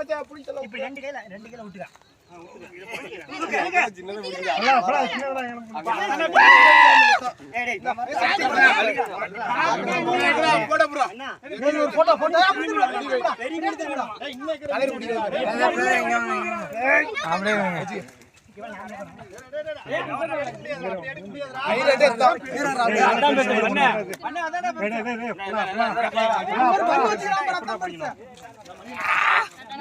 மச்சான் பிடிச்சல இப்ப ரெண்டு கையில ரெண்டு கையில விட்டுக்க சின்னது ஏய் டேய் இந்த மாதிரி போட ப்ரோ அண்ணா ஒரு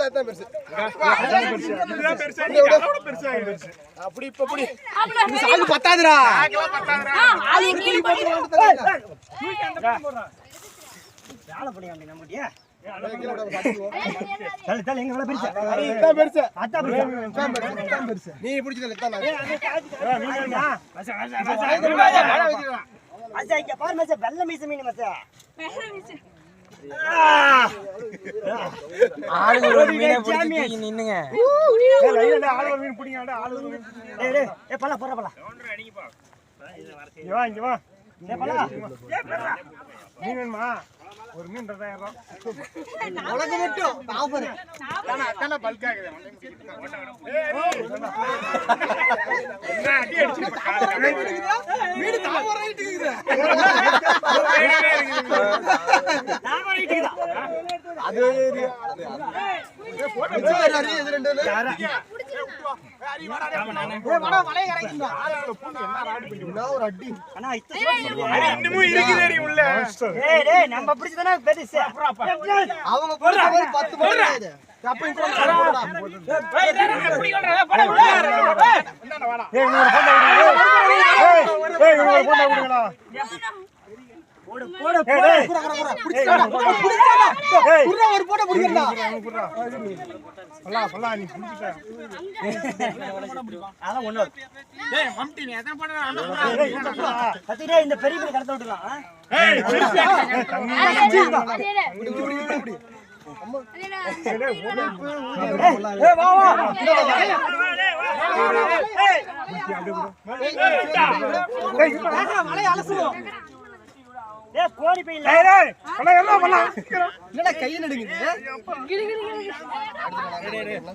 இதான் பெருசு. அப்படி இப்ப அப்படி. சாகு பத்தாதுடா. வேலை பண்ணி அப்படி நீ பிடிச்சதுல மச்சா இங்க பாரு மச்சா வெள்ளை மீச மீன் மச்சா நின்னுங்க பல்ல ஏய் பல்ல உனக்கு மட்டும். ஆஃபர் வீடு தாமரை இருக்குது நாம ரைட்டுக்குதா அது ஏரியா இது ரெண்டு என்ன ஒரு அடி அண்ணா இத்த இன்னமும் இருக்குது ஏய் டேய் நம்ம பிடிச்சதானே பெருசு அவங்க போடுற மாதிரி பத்து போடுறாங்க அப்ப இங்க போடு போடு ஒரு போட்டோ பிடிக்கிறா அதான் ஒண்ணு கத்திட்டே இந்த பெரிய மீன் கடத்த விட்டுலாம் ஆ? ஏய் வா வா ஏய் கோடி பையில என்னடா கையை நடுங்குது? ஏய் அண்ணா கிராய கிராய எடுத்தியா?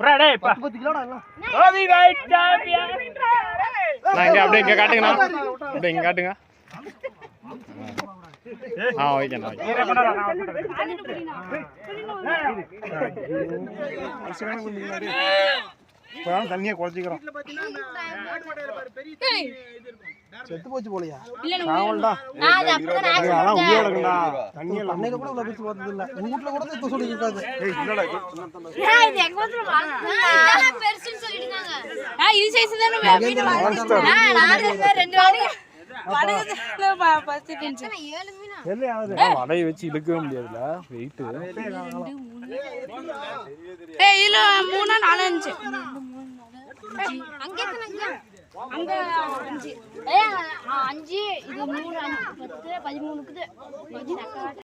இது? அப்பா, பத்து பத்து கிலோடா எல்லாம். நான் இங்க அப்படியே இங்க காட்டுங்கண்ணா அப்படியே இங்க காட்டுங்க ஆ ஓகேண்ணா ஓகே தண்ணியை குறைச்சிக்கிறோம் செத்து போச்சு போலயா. அதெல்லாம் உயிரோட இருக்குண்டா தண்ணி அன்னையில கூட பார்த்தது இல்ல. உங்க வீட்டுல கூட இப்ப சொல்லி இருக்காது வலையை வச்சு இழுக்கவே முடியாதுல வெயிட்டு இதுல மூணா நாலு அஞ்சு. அங்க? அஞ்சு. ஏ அஞ்சு இது மூணு அஞ்சு பத்து பதிமூணுக்குது.